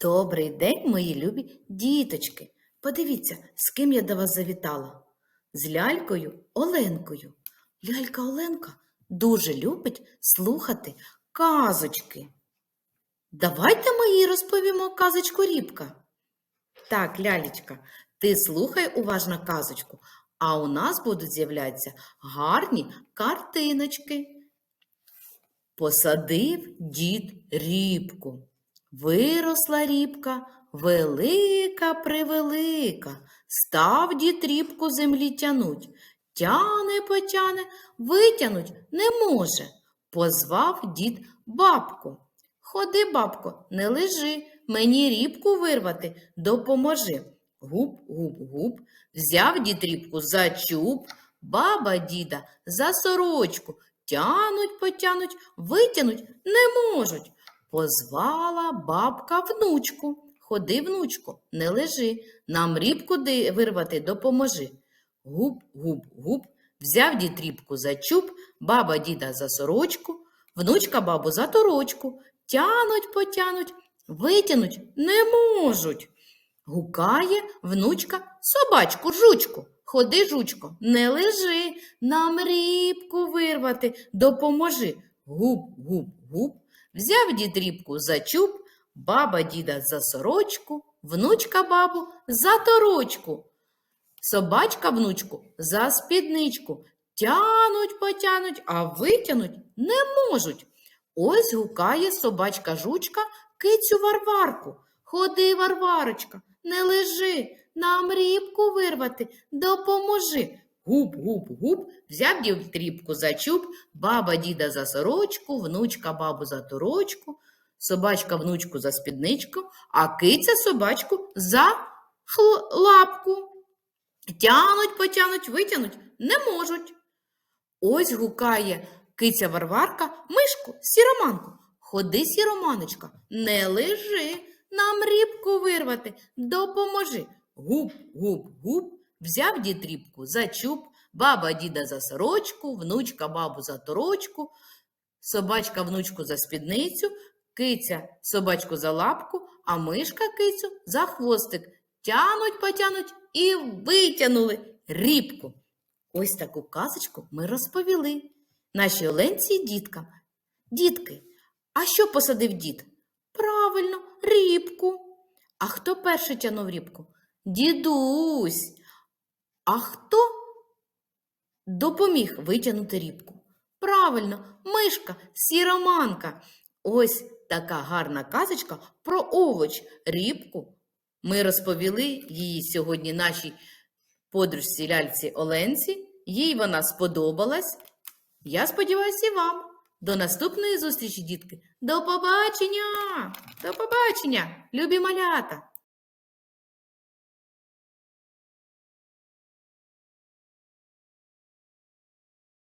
Добрий день, мої любі діточки. Подивіться, з ким я до вас завітала. З лялькою Оленкою. Лялька Оленка дуже любить слухати казочки. Давайте ми їй розповімо казочку Рібка. Так, лялечка, ти слухай уважно казочку, а у нас будуть з'являтися гарні картиночки. Посадив дід рібку. Виросла рібка, велика превелика. Став дід рібку землі тянуть. Тяне потяне, витянуть не може. Позвав дід бабку. Ходи, бабко, не лежи, мені рібку вирвати, допоможи. Гуп, гуп, гуп, взяв дід рібку за чуб, баба діда за сорочку. Тянуть, потянуть, витянуть не можуть. Позвала бабка внучку. Ходи, внучко, не лежи, нам рібку вирвати допоможи. Гуп, гуп, гуп, взяв дід рібку за чуб, баба діда за сорочку, внучка бабу за торочку. Тянуть, потянуть, витянуть не можуть. Гукає внучка собачку жучку. Ходи, жучко, не лежи, нам рібку вирвати, допоможи. Гуп, гуп, гуп. Взяв дід рібку за чуб, баба діда за сорочку, внучка бабу за торочку. Собачка внучку за спідничку. Тянуть, потянуть, а витянуть не можуть. Ось гукає собачка жучка кицю Варварку. Ходи, Варварочка, не лежи, нам рібку вирвати, допоможи. Гуп, гуп, гуп, взяв дід рібку за чуб, баба діда за сорочку, внучка бабу за торочку, собачка внучку за спідничку, а киця собачку за лапку. Тянуть, потянуть, витянуть не можуть. Ось гукає киця Варварка мишку сіроманку. Ходи, сіроманочка, не лежи, нам рібку вирвати, допоможи. Гуп, гуп, гуп, взяв дід рібку за чуб, баба діда за сорочку, внучка бабу за торочку, собачка внучку за спідницю, киця собачку за лапку, а мишка кицю за хвостик. Тянуть, потянуть і витягнули рібку. Ось таку казочку ми розповіли нашій Оленці і діткам. Дітки, а що посадив дід? Правильно, рібку. А хто перший тянув рібку? Дідусь. А хто допоміг витягнути рібку? Правильно, мишка, сіроманка. Ось така гарна казочка про овоч, рібку. Ми розповіли її сьогодні нашій подружці ляльці Оленці. Їй вона сподобалась. Я сподіваюся, і вам. До наступної зустрічі, дітки. До побачення! До побачення, любі малята!